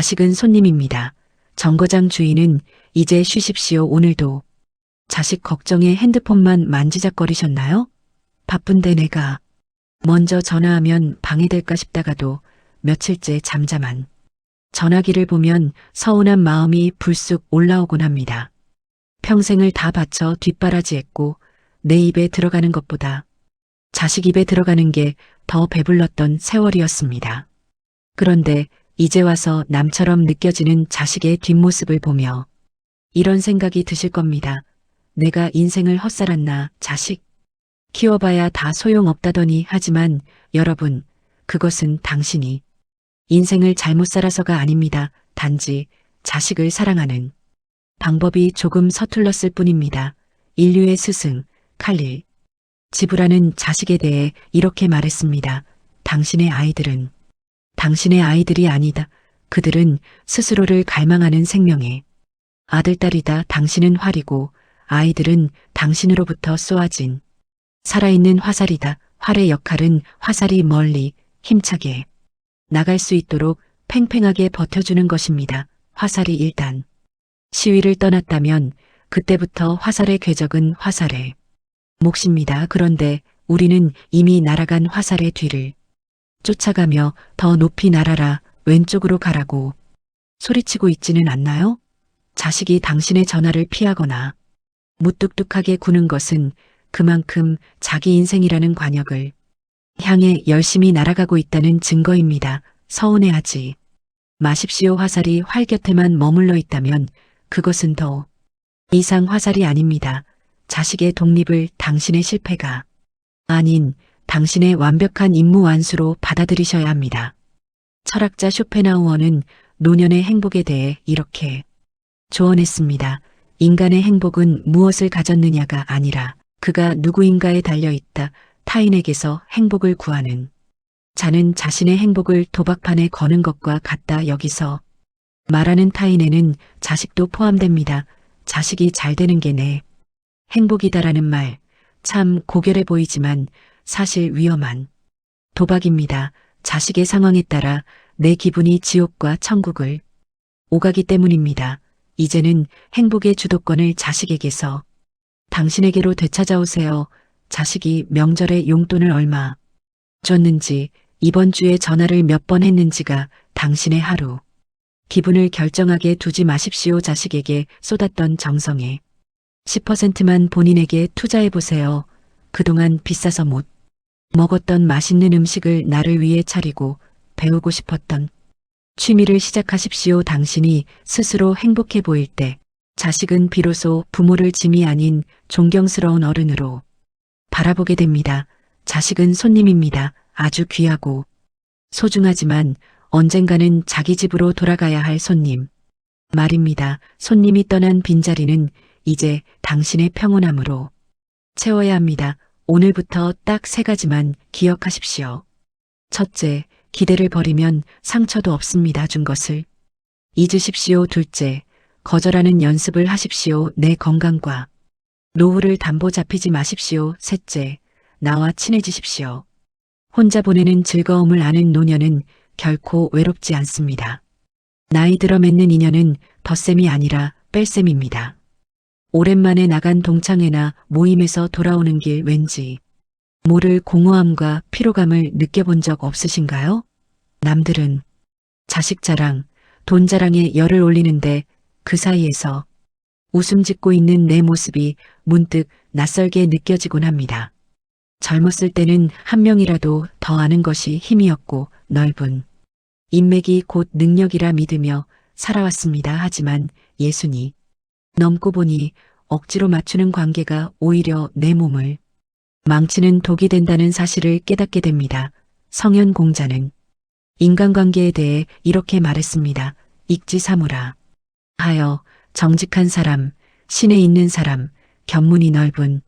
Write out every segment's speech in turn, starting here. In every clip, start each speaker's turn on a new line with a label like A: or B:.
A: 자식은 손님입니다. 정거장 주인은 이제 쉬십시오 오늘도. 자식 걱정에 핸드폰만 만지작거리셨나요? 바쁜데 내가 먼저 전화하면 방해될까 싶다가도 며칠째 잠잠한 전화기를 보면 서운한 마음이 불쑥 올라오곤 합니다. 평생을 다 바쳐 뒷바라지했고 내 입에 들어가는 것보다 자식 입에 들어가는 게 더 배불렀던 세월이었습니다. 그런데 이제 와서 남처럼 느껴지는 자식의 뒷모습을 보며 이런 생각이 드실 겁니다. 내가 인생을 헛살았나, 자식. 키워봐야 다 소용없다더니 하지만 여러분, 그것은 당신이 인생을 잘못 살아서가 아닙니다. 단지 자식을 사랑하는 방법이 조금 서툴렀을 뿐입니다. 인류의 스승, 칼릴. 지브라는 자식에 대해 이렇게 말했습니다. 당신의 아이들은 당신의 아이들이 아니다. 그들은 스스로를 갈망하는 생명의 아들, 딸이다. 당신은 활이고 아이들은 당신으로부터 쏘아진 살아있는 화살이다. 활의 역할은 화살이 멀리 힘차게 나갈 수 있도록 팽팽하게 버텨주는 것입니다. 화살이 일단 시위를 떠났다면 그때부터 화살의 궤적은 화살의 몫입니다. 그런데 우리는 이미 날아간 화살의 뒤를 쫓아가며 더 높이 날아라 왼쪽으로 가라고 소리치고 있지는 않나요? 자식이 당신의 전화를 피하거나 무뚝뚝하게 구는 것은 그만큼 자기 인생이라는 관역을 향해 열심히 날아가고 있다는 증거입니다. 서운해하지 마십시오. 화살이 활 곁에만 머물러 있다면 그것은 더 이상 화살이 아닙니다. 자식의 독립을 당신의 실패가 아닌 당신의 완벽한 임무 완수로 받아들이셔야 합니다. 철학자 쇼펜하우어는 노년의 행복에 대해 이렇게 조언했습니다. 인간의 행복은 무엇을 가졌느냐가 아니라 그가 누구인가에 달려 있다. 타인에게서 행복을 구하는 자는 자신의 행복을 도박판에 거는 것과 같다. 여기서 말하는 타인에는 자식도 포함됩니다. 자식이 잘 되는 게 내 행복이다라는 말 참 고결해 보이지만 사실 위험한 도박입니다. 자식의 상황에 따라 내 기분이 지옥과 천국을 오가기 때문입니다. 이제는 행복의 주도권을 자식에게서 당신에게로 되찾아오세요. 자식이 명절에 용돈을 얼마 줬는지 이번 주에 전화를 몇 번 했는지가 당신의 하루 기분을 결정하게 두지 마십시오. 자식에게 쏟았던 정성에 10%만 본인에게 투자해보세요. 그동안 비싸서 못 먹었던 맛있는 음식을 나를 위해 차리고 배우고 싶었던 취미를 시작하십시오. 당신이 스스로 행복해 보일 때 자식은 비로소 부모를 짐이 아닌 존경스러운 어른으로 바라보게 됩니다. 자식은 손님입니다. 아주 귀하고 소중하지만 언젠가는 자기 집으로 돌아가야 할 손님. 말입니다. 손님이 떠난 빈자리는 이제 당신의 평온함으로 채워야 합니다. 오늘부터 딱 세 가지만 기억하십시오. 첫째, 기대를 버리면 상처도 없습니다. 준 것을 잊으십시오. 둘째, 거절하는 연습을 하십시오. 내 건강과 노후를 담보 잡히지 마십시오. 셋째, 나와 친해지십시오. 혼자 보내는 즐거움을 아는 노년은 결코 외롭지 않습니다. 나이 들어 맺는 인연은 덧셈이 아니라 뺄셈입니다. 오랜만에 나간 동창회나 모임에서 돌아오는 길 왠지 모를 공허함과 피로감을 느껴본 적 없으신가요? 남들은 자식 자랑, 돈 자랑에 열을 올리는데 그 사이에서 웃음 짓고 있는 내 모습이 문득 낯설게 느껴지곤 합니다. 젊었을 때는 한 명이라도 더 아는 것이 힘이었고 넓은 인맥이 곧 능력이라 믿으며 살아왔습니다. 하지만 예순이 넘고 보니 억지로 맞추는 관계가 오히려 내 몸을 망치는 독이 된다는 사실을 깨닫게 됩니다. 성현 공자는 인간관계에 대해 이렇게 말했습니다. 익지 사무라. 하여 정직한 사람, 신에 있는 사람, 견문이 넓은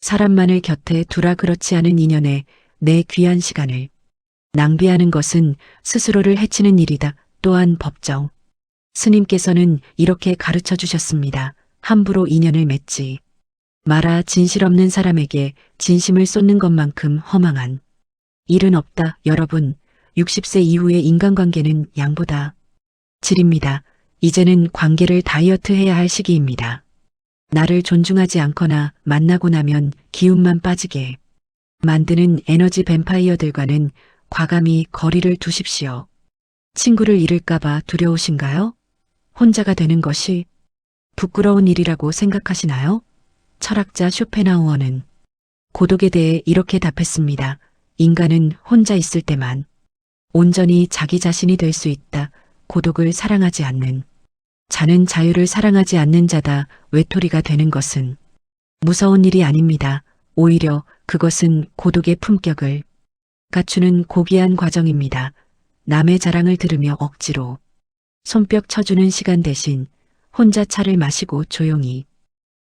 A: 사람만을 곁에 두라 그렇지 않은 인연에 내 귀한 시간을 낭비하는 것은 스스로를 해치는 일이다. 또한 법정. 스님께서는 이렇게 가르쳐 주셨습니다. 함부로 인연을 맺지. 마라 진실 없는 사람에게 진심을 쏟는 것만큼 허망한 일은 없다. 여러분, 60세 이후의 인간관계는 양보다 질입니다. 이제는 관계를 다이어트 해야 할 시기입니다. 나를 존중하지 않거나 만나고 나면 기운만 빠지게 만드는 에너지 뱀파이어들과는 과감히 거리를 두십시오. 친구를 잃을까봐 두려우신가요? 혼자가 되는 것이 부끄러운 일이라고 생각하시나요? 철학자 쇼펜하우어는 고독에 대해 이렇게 답했습니다. 인간은 혼자 있을 때만 온전히 자기 자신이 될 수 있다. 고독을 사랑하지 않는 자는 자유를 사랑하지 않는 자다. 외톨이가 되는 것은 무서운 일이 아닙니다. 오히려 그것은 고독의 품격을 갖추는 고귀한 과정입니다. 남의 자랑을 들으며 억지로 손뼉 쳐주는 시간 대신 혼자 차를 마시고 조용히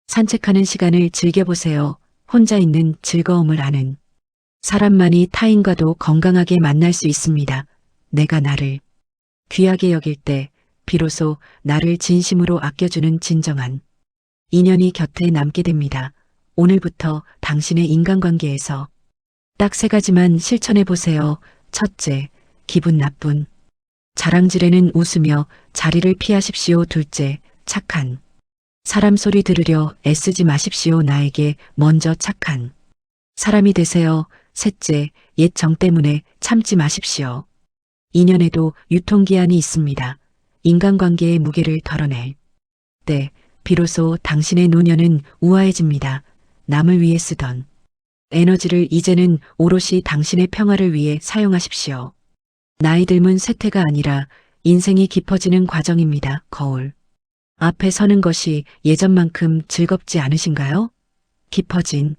A: 산책하는 시간을 즐겨보세요. 혼자 있는 즐거움을 아는 사람만이 타인과도 건강하게 만날 수 있습니다. 내가 나를 귀하게 여길 때 비로소 나를 진심으로 아껴주는 진정한 인연이 곁에 남게 됩니다. 오늘부터 당신의 인간관계에서 딱 세 가지만 실천해 보세요. 첫째, 기분 나쁜. 자랑질에는 웃으며 자리를 피하십시오. 둘째, 착한. 사람 소리 들으려 애쓰지 마십시오. 나에게 먼저 착한. 사람이 되세요. 셋째, 옛 정 때문에 참지 마십시오. 인연에도 유통기한이 있습니다. 인간관계의 무게를 덜어낼 때 비로소 당신의 노년은 우아해집니다. 남을 위해 쓰던 에너지를 이제는 오롯이 당신의 평화를 위해 사용하십시오. 나이 들면 쇠퇴가 아니라 인생이 깊어지는 과정입니다. 거울. 앞에 서는 것이 예전만큼 즐겁지 않으신가요? 깊어진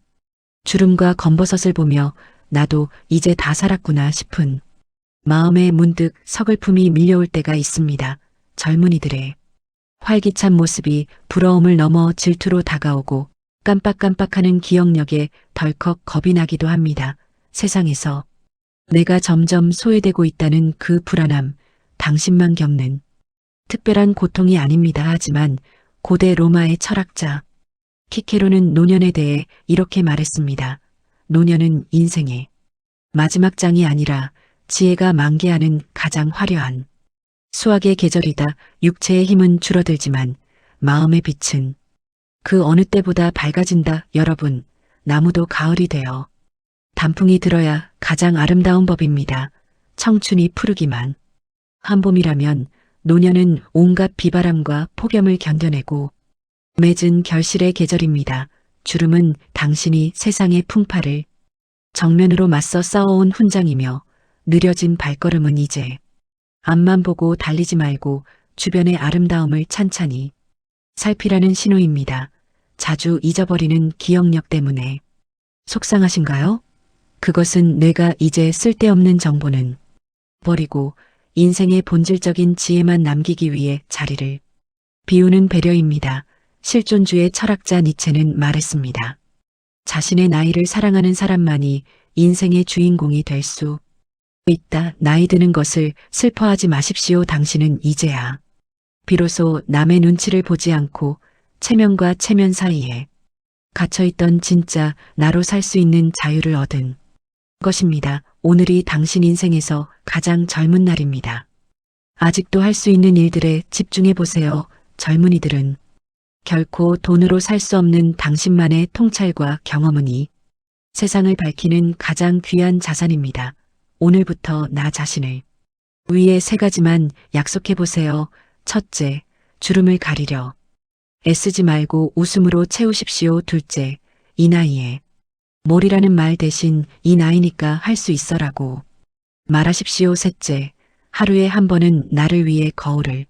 A: 주름과 검버섯을 보며 나도 이제 다 살았구나 싶은 마음에 문득 서글픔이 밀려올 때가 있습니다. 젊은이들의 활기찬 모습이 부러움을 넘어 질투로 다가오고 깜빡깜빡하는 기억력에 덜컥 겁이 나기도 합니다. 세상에서 내가 점점 소외되고 있다는 그 불안함, 당신만 겪는 특별한 고통이 아닙니다. 하지만 고대 로마의 철학자 키케로는 노년에 대해 이렇게 말했습니다. 노년은 인생의 마지막 장이 아니라 지혜가 만개하는 가장 화려한 수학의 계절이다. 육체의 힘은 줄어들지만 마음의 빛은 그 어느 때보다 밝아진다. 여러분, 나무도 가을이 되어 단풍이 들어야 가장 아름다운 법입니다. 청춘이 푸르기만 한 봄이라면 노년은 온갖 비바람과 폭염을 견뎌내고 맺은 결실의 계절입니다. 주름은 당신이 세상의 풍파를 정면으로 맞서 싸워온 훈장이며 느려진 발걸음은 이제 앞만 보고 달리지 말고 주변의 아름다움을 찬찬히 살피라는 신호입니다. 자주 잊어버리는 기억력 때문에 속상하신가요? 그것은 내가 이제 쓸데없는 정보는 버리고 인생의 본질적인 지혜만 남기기 위해 자리를 비우는 배려입니다. 실존주의 철학자 니체는 말했습니다. 자신의 나이를 사랑하는 사람만이 인생의 주인공이 될 수 있다. 나이 드는 것을 슬퍼하지 마십시오. 당신은 이제야 비로소 남의 눈치를 보지 않고 체면과 체면 사이에 갇혀있던 진짜 나로 살 수 있는 자유를 얻은 것입니다. 오늘이 당신 인생에서 가장 젊은 날입니다. 아직도 할 수 있는 일들에 집중해 보세요. 젊은이들은 결코 돈으로 살 수 없는 당신만의 통찰과 경험은 이 세상을 밝히는 가장 귀한 자산입니다. 오늘부터 나 자신을 위에 세 가지만 약속해 보세요. 첫째, 주름을 가리려. 애쓰지 말고 웃음으로 채우십시오. 둘째, 이 나이에 뭘이라는 말 대신 이 나이니까 할 수 있어라고 말하십시오. 셋째, 하루에 한 번은 나를 위해 거울을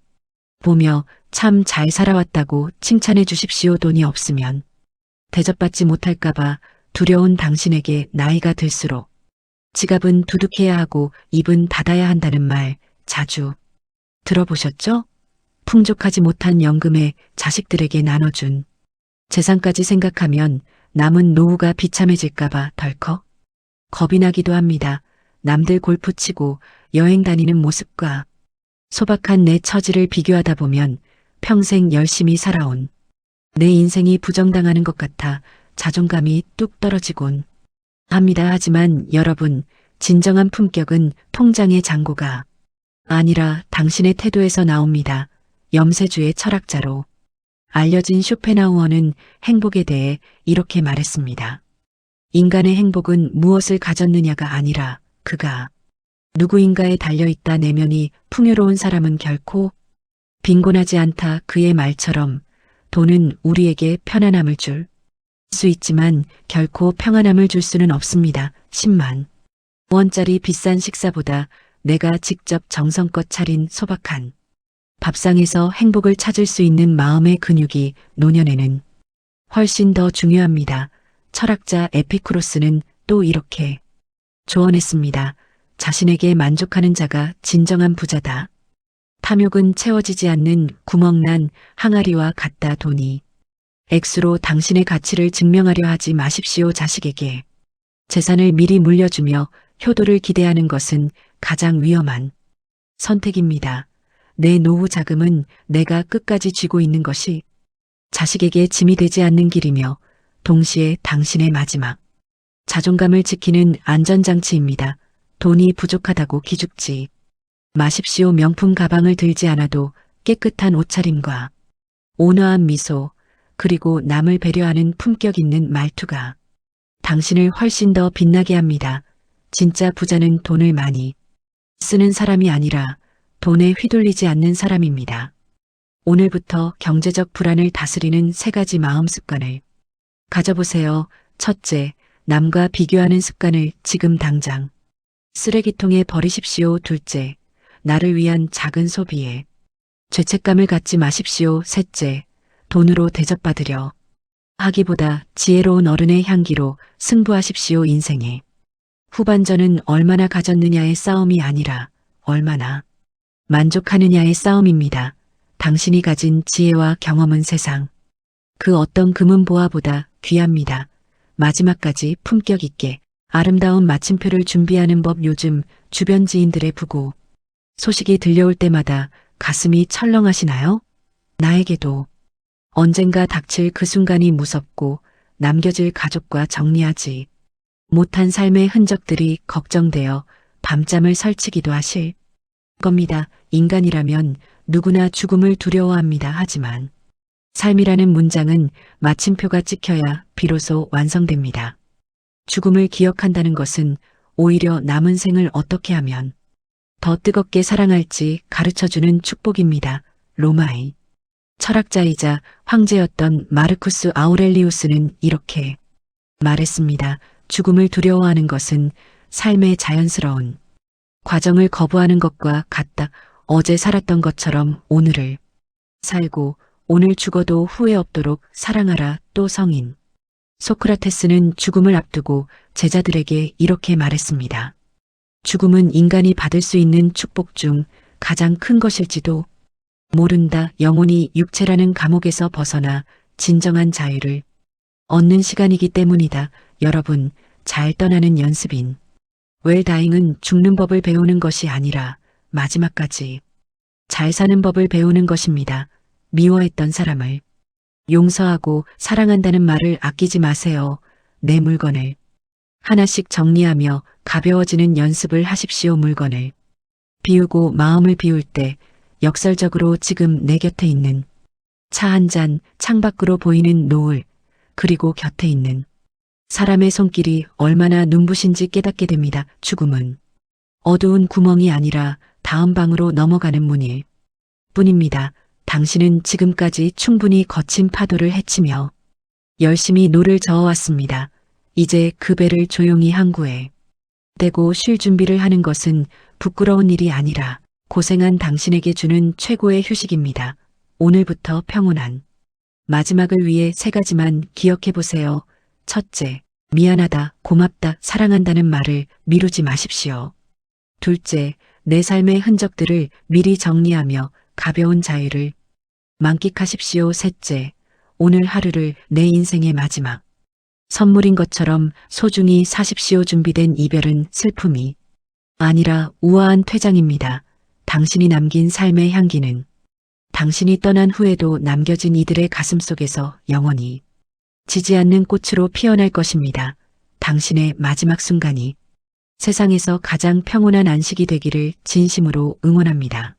A: 보며 참 잘 살아왔다고 칭찬해 주십시오. 돈이 없으면 대접받지 못할까봐 두려운 당신에게 나이가 들수록 지갑은 두둑해야 하고 입은 닫아야 한다는 말 자주 들어보셨죠? 풍족하지 못한 연금에 자식들에게 나눠준 재산까지 생각하면 남은 노후가 비참해질까봐 덜컥 겁이 나기도 합니다. 남들 골프 치고 여행 다니는 모습과 소박한 내 처지를 비교하다 보면 평생 열심히 살아온 내 인생이 부정당하는 것 같아 자존감이 뚝 떨어지곤 합니다. 하지만 여러분, 진정한 품격은 통장의 잔고가 아니라 당신의 태도에서 나옵니다. 염세주의 철학자로. 알려진 쇼펜하우어는 행복에 대해 이렇게 말했습니다. 인간의 행복은 무엇을 가졌느냐가 아니라 그가 누구인가에 달려있다 내면이 풍요로운 사람은 결코 빈곤하지 않다 그의 말처럼 돈은 우리에게 편안함을 줄 수 있지만 결코 평안함을 줄 수는 없습니다. 10만 원짜리 비싼 식사보다 내가 직접 정성껏 차린 소박한 밥상에서 행복을 찾을 수 있는 마음의 근육이 노년에는 훨씬 더 중요합니다. 철학자 에피쿠로스는 또 이렇게 조언했습니다. 자신에게 만족하는 자가 진정한 부자다. 탐욕은 채워지지 않는 구멍난 항아리와 같다 돈이. 액수로 당신의 가치를 증명하려 하지 마십시오 자식에게. 재산을 미리 물려주며 효도를 기대하는 것은 가장 위험한 선택입니다. 내 노후 자금은 내가 끝까지 쥐고 있는 것이 자식에게 짐이 되지 않는 길이며 동시에 당신의 마지막 자존감을 지키는 안전장치입니다. 돈이 부족하다고 기죽지 마십시오. 명품 가방을 들지 않아도 깨끗한 옷차림과 온화한 미소, 그리고 남을 배려하는 품격 있는 말투가 당신을 훨씬 더 빛나게 합니다. 진짜 부자는 돈을 많이 쓰는 사람이 아니라 돈에 휘둘리지 않는 사람입니다. 오늘부터 경제적 불안을 다스리는 세 가지 마음 습관을 가져보세요. 첫째, 남과 비교하는 습관을 지금 당장 쓰레기통에 버리십시오. 둘째, 나를 위한 작은 소비에 죄책감을 갖지 마십시오. 셋째, 돈으로 대접받으려 하기보다 지혜로운 어른의 향기로 승부하십시오. 인생에 후반전은 얼마나 가졌느냐의 싸움이 아니라 얼마나 만족하느냐의 싸움입니다. 당신이 가진 지혜와 경험은 세상 그 어떤 금은 보화보다 귀합니다. 마지막까지 품격 있게 아름다운 마침표를 준비하는 법 요즘 주변 지인들의 부고 소식이 들려올 때마다 가슴이 철렁하시나요? 나에게도 언젠가 닥칠 그 순간이 무섭고 남겨질 가족과 정리하지 못한 삶의 흔적들이 걱정되어 밤잠을 설치기도 하실 겁니다. 인간이라면 누구나 죽음을 두려워합니다. 하지만 삶이라는 문장은 마침표가 찍혀야 비로소 완성됩니다. 죽음을 기억한다는 것은 오히려 남은 생을 어떻게 하면 더 뜨겁게 사랑할지 가르쳐주는 축복입니다. 로마의 철학자이자 황제였던 마르쿠스 아우렐리우스는 이렇게 말했습니다. 죽음을 두려워하는 것은 삶의 자연스러운 과정을 거부하는 것과 같다. 어제 살았던 것처럼 오늘을 살고 오늘 죽어도 후회 없도록 사랑하라 또 성인. 소크라테스는 죽음을 앞두고 제자들에게 이렇게 말했습니다. 죽음은 인간이 받을 수 있는 축복 중 가장 큰 것일지도 모른다. 영혼이 육체라는 감옥에서 벗어나 진정한 자유를 얻는 시간이기 때문이다. 여러분, 잘 떠나는 연습인. 웰다잉은 죽는 법을 배우는 것이 아니라 마지막까지 잘 사는 법을 배우는 것입니다. 미워했던 사람을 용서하고 사랑한다는 말을 아끼지 마세요. 내 물건을 하나씩 정리하며 가벼워지는 연습을 하십시오. 물건을 비우고 마음을 비울 때 역설적으로 지금 내 곁에 있는 차 한 잔, 창밖으로 보이는 노을, 그리고 곁에 있는 사람의 손길이 얼마나 눈부신지 깨닫게 됩니다. 죽음은 어두운 구멍이 아니라 다음 방으로 넘어가는 문일 뿐입니다. 당신은 지금까지 충분히 거친 파도를 헤치며 열심히 노를 저어왔습니다. 이제 그 배를 조용히 항구에 떼고 쉴 준비를 하는 것은 부끄러운 일이 아니라 고생한 당신에게 주는 최고의 휴식입니다. 오늘부터 평온한 마지막을 위해 세 가지만 기억해 보세요. 첫째, 미안하다, 고맙다, 사랑한다는 말을 미루지 마십시오. 둘째, 내 삶의 흔적들을 미리 정리하며 가벼운 자유를 만끽하십시오. 셋째, 오늘 하루를 내 인생의 마지막 선물인 것처럼 소중히 사십시오. 준비된 이별은 슬픔이 아니라 우아한 퇴장입니다. 당신이 남긴 삶의 향기는 당신이 떠난 후에도 남겨진 이들의 가슴 속에서 영원히 지지 않는 꽃으로 피어날 것입니다. 당신의 마지막 순간이 세상에서 가장 평온한 안식이 되기를 진심으로 응원합니다.